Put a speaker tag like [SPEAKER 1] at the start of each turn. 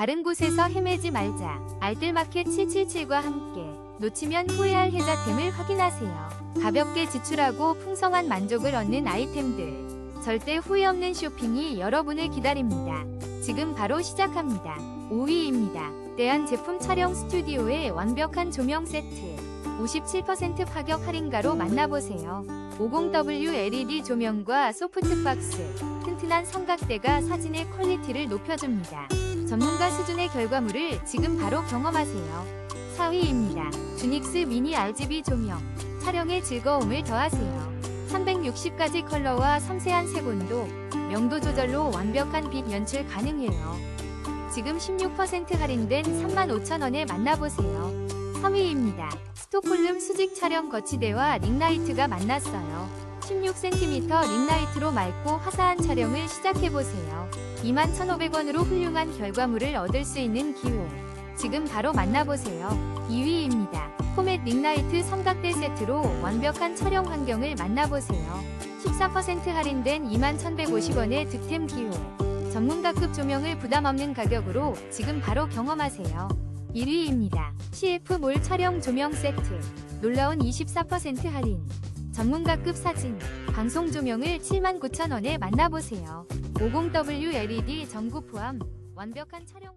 [SPEAKER 1] 다른 곳에서 헤매지 말자. 알뜰마켓 777과 함께 놓치면 후회할 혜자템을 확인하세요. 가볍게 지출하고 풍성한 만족을 얻는 아이템들. 절대 후회 없는 쇼핑이 여러분을 기다립니다. 지금 바로 시작합니다. 5위입니다. 대한 제품 촬영 스튜디오의 완벽한 조명 세트. 57% 파격 할인가로 만나보세요. 50W LED 조명과 소프트박스, 튼튼한 삼각대가 사진의 퀄리티를 높여줍니다. 전문가 수준의 결과물을 지금 바로 경험하세요. 4위입니다. 주닉스 미니 RGB 조명. 촬영의 즐거움을 더하세요. 360가지 컬러와 섬세한 색온도, 명도 조절로 완벽한 빛 연출 가능해요. 지금 16% 할인된 35,000원에 만나보세요. 3위입니다. 스톡홀름 수직 촬영 거치대와 링라이트가 만났어요. 16cm 링라이트로 맑고 화사한 촬영을 시작해보세요. 21,500원으로 훌륭한 결과물을 얻을 수 있는 기회. 지금 바로 만나보세요. 2위입니다. 포맷 링라이트 삼각대 세트로 완벽한 촬영 환경을 만나보세요. 14% 할인된 21,150원의 득템 기회. 전문가급 조명을 부담 없는 가격으로 지금 바로 경험하세요. 1위입니다. CF몰 촬영 조명 세트. 놀라운 24% 할인. 전문가급 사진, 방송 조명을 79,000원에 만나보세요. 50W LED 전구 포함 완벽한 촬영